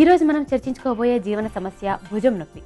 ఈరోజు మనం చర్చించుకోబోయే జీవన సమస్య భుజం నొప్పి.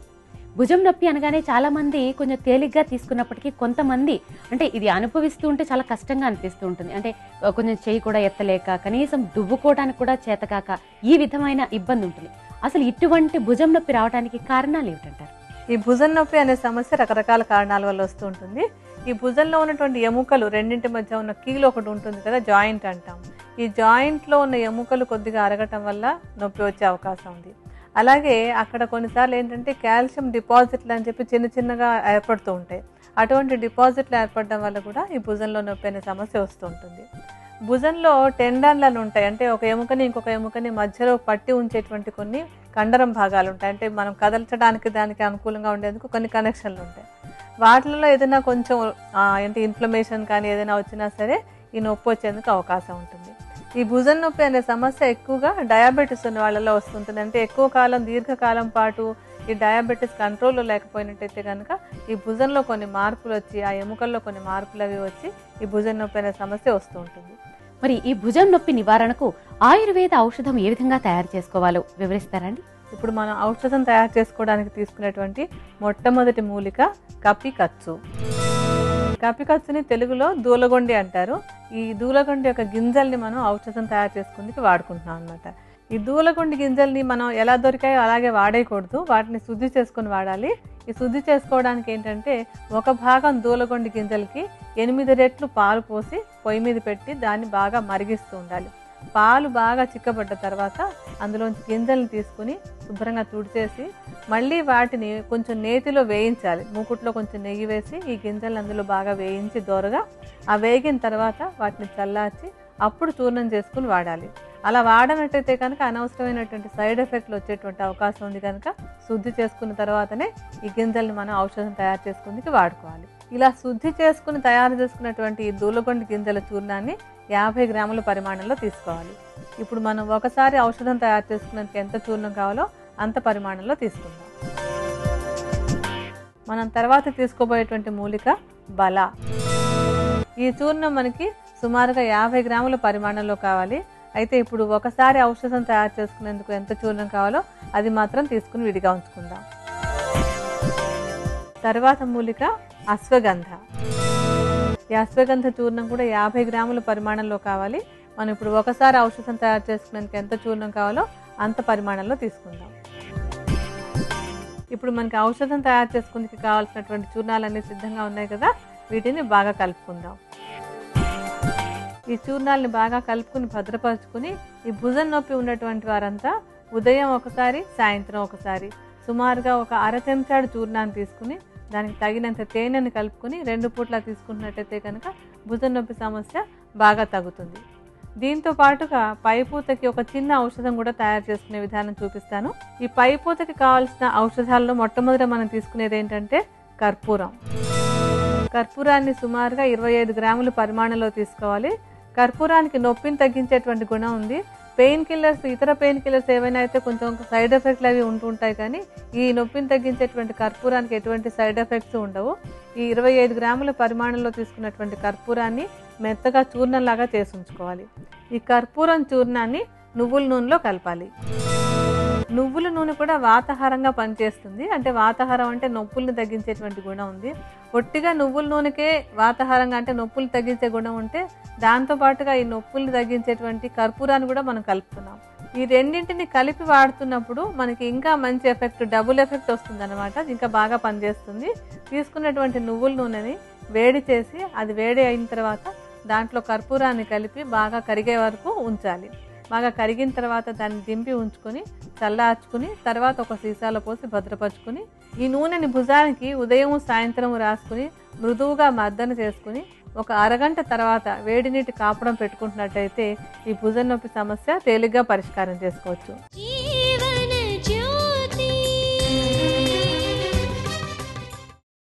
భుజం నొప్పి అనగానే చాలామంది కొంచెం తేలిగ్గా తీసుకున్నప్పటికీ కొంతమంది అంటే ఇది అనుభవిస్తూ ఉంటే చాలా కష్టంగా అనిపిస్తూ ఉంటుంది. అంటే కొంచెం చేయి కూడా ఎత్తలేక కనీసం దువ్వుకోవడానికి కూడా చేతకాక ఈ విధమైన ఇబ్బంది ఉంటుంది. అసలు ఇటువంటి భుజం నొప్పి రావడానికి కారణాలు ఏమిటంటారు? ఈ భుజం నొప్పి అనే సమస్య రకరకాల కారణాల వల్ల వస్తూ ఉంటుంది. ఈ భుజంలో ఉన్నటువంటి ఎముకలు రెండింటి మధ్య ఉన్న కీలు ఒకటి ఉంటుంది కదా జాయింట్ అంటాం. ఈ జాయింట్లో ఉన్న ఎముకలు కొద్దిగా అరగటం వల్ల నొప్పి వచ్చే అవకాశం ఉంది. అలాగే అక్కడ కొన్నిసార్లు ఏంటంటే కాల్షియం డిపాజిట్లు అని చెప్పి చిన్న చిన్నగా ఏర్పడుతూ ఉంటాయి. అటువంటి డిపాజిట్లు ఏర్పడడం వల్ల కూడా ఈ భుజంలో నొప్పి అనే సమస్య వస్తూ ఉంటుంది. భుజంలో టెండన్లను ఉంటాయి. అంటే ఒక ఎముకని ఇంకొక ఎముకని మధ్యలో పట్టి ఉంచేటువంటి కొన్ని కండరం భాగాలు ఉంటాయి. అంటే మనం కదల్చడానికి దానికి అనుకూలంగా ఉండేందుకు కొన్ని కనెక్షన్లు ఉంటాయి. వాటిలో ఏదైనా కొంచెం అంటే ఏంటి ఇన్ఫ్లమేషన్ కానీ ఏదైనా వచ్చినా సరే ఈ నొప్పి వచ్చేందుకు అవకాశం ఉంటుంది. ఈ భుజం నొప్పి అనే సమస్య ఎక్కువగా డయాబెటీస్ ఉన్న వాళ్ళలో వస్తుంటుంది. అంటే ఎక్కువ కాలం దీర్ఘకాలం పాటు ఈ డయాబెటీస్ కంట్రోల్లో లేకపోయినట్టయితే కనుక ఈ భుజంలో కొన్ని మార్పులు వచ్చి ఆ ఎముకల్లో కొన్ని మార్పులు అవి వచ్చి ఈ భుజం నొప్పి అనే సమస్య వస్తూ ఉంటుంది. మరి ఈ భుజం నొప్పి నివారణకు ఆయుర్వేద ఔషధం ఏ విధంగా తయారు చేసుకోవాలో వివరిస్తారండి ఇప్పుడు మనం ఔషధం తయారు చేసుకోవడానికి తీసుకునేటువంటి మొట్టమొదటి మూలిక కపి కచ్చు కపి కచ్చుని తెలుగులో దూలగొండి అంటారు. ఈ దూలగుండి యొక్క గింజల్ని మనం ఔషధం తయారు చేసుకుందుకు వాడుకుంటున్నాం అనమాట ఈ దూలగుండి గింజల్ని మనం ఎలా దొరికాయో అలాగే వాడేయకూడదు. వాటిని శుద్ధి చేసుకొని వాడాలి. ఈ శుద్ధి చేసుకోవడానికి ఏంటంటే ఒక భాగం దూలగొండి గింజలకి ఎనిమిది రెట్లు పాలు పోసి పొయ్యి మీద పెట్టి దాన్ని బాగా మరిగిస్తూ ఉండాలి. పాలు బాగా చిక్కబడ్డ తర్వాత అందులోంచి గింజల్ని తీసుకుని శుభ్రంగా తుడిచేసి మళ్ళీ వాటిని కొంచెం నేతిలో వేయించాలి. మూకుట్లో కొంచెం నెయ్యి వేసి ఈ గింజలను అందులో బాగా వేయించి దోరగా ఆ వేగిన తర్వాత వాటిని చల్లార్చి అప్పుడు చూర్ణం చేసుకుని వాడాలి. అలా వాడనట్టయితే కనుక అనవసరమైనటువంటి సైడ్ ఎఫెక్ట్లు వచ్చేటువంటి అవకాశం ఉంది కనుక శుద్ధి చేసుకున్న తర్వాతనే ఈ గింజల్ని మనం ఔషధం తయారు చేసుకుందికి వాడుకోవాలి. ఇలా శుద్ధి చేసుకుని తయారు చేసుకున్నటువంటి ఈ దూలగొండి గింజల చూర్ణాన్ని యాభై గ్రాముల పరిమాణంలో తీసుకోవాలి. ఇప్పుడు మనం ఒకసారి ఔషధం తయారు చేసుకున్నందుకు ఎంత చూర్ణం కావాలో అంత పరిమాణంలో తీసుకుందాం. మనం తర్వాత తీసుకోబోయేటువంటి మూలిక బల. ఈ చూర్ణం మనకి సుమారుగా యాభై గ్రాముల పరిమాణంలో కావాలి. అయితే ఇప్పుడు ఒకసారి ఔషధం తయారు చేసుకునేందుకు ఎంత చూర్ణం కావాలో అది మాత్రం తీసుకుని విడిగా ఉంచుకుందాం. తర్వాత మూలిక అశ్వగంధ. ఈ అశ్వగంధ చూర్ణం కూడా యాభై గ్రాముల పరిమాణంలో కావాలి. మనం ఇప్పుడు ఒకసారి ఔషధం తయారు చేసుకునేందుకు ఎంత చూర్ణం కావాలో అంత పరిమాణంలో తీసుకుందాం. ఇప్పుడు మనకి ఔషధం తయారు చేసుకుందుకు కావాల్సినటువంటి చూర్ణాలన్నీ సిద్ధంగా ఉన్నాయి కదా వీటిని బాగా కలుపుకుందాం. ఈ చూర్ణాలను బాగా కలుపుకుని భద్రపరుచుకుని ఈ భుజం నొప్పి ఉన్నటువంటి వారంతా ఉదయం ఒకసారి సాయంత్రం ఒకసారి సుమారుగా ఒక అర చెంచాడు చూర్ణాన్ని తీసుకుని దానికి తగినంత తేనెను కలుపుకుని రెండు పూట్ల తీసుకున్నట్టయితే కనుక భుజం నొప్పి సమస్య బాగా తగ్గుతుంది. దీంతో పాటుగా పైపూతకి ఒక చిన్న ఔషధం కూడా తయారు చేసుకునే విధానం చూపిస్తాను. ఈ పైపూతకి కావాల్సిన ఔషధాల్లో మొట్టమొదట మనం తీసుకునేది ఏంటంటే కర్పూరం. కర్పూరాన్ని సుమారుగా ఇరవై ఐదు గ్రాముల పరిమాణంలో తీసుకోవాలి. కర్పూరానికి నొప్పిని తగ్గించేటువంటి గుణం ఉంది. పెయిన్ కిల్లర్స్ ఇతర పెయిన్ కిల్లర్స్ ఏవైనా అయితే కొంచెం సైడ్ ఎఫెక్ట్లు అవి ఉంటూ ఉంటాయి కానీ ఈ నొప్పిని తగ్గించేటువంటి కర్పూరానికి ఎటువంటి సైడ్ ఎఫెక్ట్స్ ఉండవు. ఈ ఇరవై ఐదు గ్రాముల పరిమాణంలో తీసుకున్నటువంటి కర్పూరాన్ని మెత్తగా చూర్ణంలాగా చేసి ఉంచుకోవాలి ఈ కర్పూరం చూర్ణాన్ని నువ్వుల నూనెలో కలపాలి. నువ్వుల నూనె కూడా వాతాహారంగా పనిచేస్తుంది. అంటే వాతాహారం అంటే నొప్పుల్ని తగ్గించేటువంటి గుణం ఉంది. ఒట్టిగా నువ్వుల నూనెకే వాతాహారంగా అంటే నొప్పులు తగ్గించే గుణం ఉంటే దాంతో పాటుగా ఈ నొప్పుల్ని తగ్గించేటువంటి కర్పూరాన్ని కూడా మనం కలుపుతున్నాం. ఈ రెండింటిని కలిపి వాడుతున్నప్పుడు మనకి ఇంకా మంచి ఎఫెక్ట్ డబుల్ ఎఫెక్ట్ వస్తుంది అనమాట ఇంకా బాగా పనిచేస్తుంది. తీసుకున్నటువంటి నువ్వుల నూనెని వేడి చేసి అది వేడి అయిన తర్వాత దాంట్లో కర్పూరాన్ని కలిపి బాగా కరిగే వరకు ఉంచాలి. బాగా కరిగిన తర్వాత దాన్ని దింపి ఉంచుకొని చల్లార్చుకుని తర్వాత ఒక సీసాలో పోసి భద్రపరుచుకుని ఈ నూనెని భుజానికి ఉదయం సాయంత్రం రాసుకుని మృదువుగా మర్దన చేసుకుని ఒక అరగంట తర్వాత వేడి నీటి కాపడం పెట్టుకుంటున్నట్టయితే ఈ భుజం నొప్పి సమస్య తేలిగ్గా పరిష్కారం చేసుకోవచ్చు.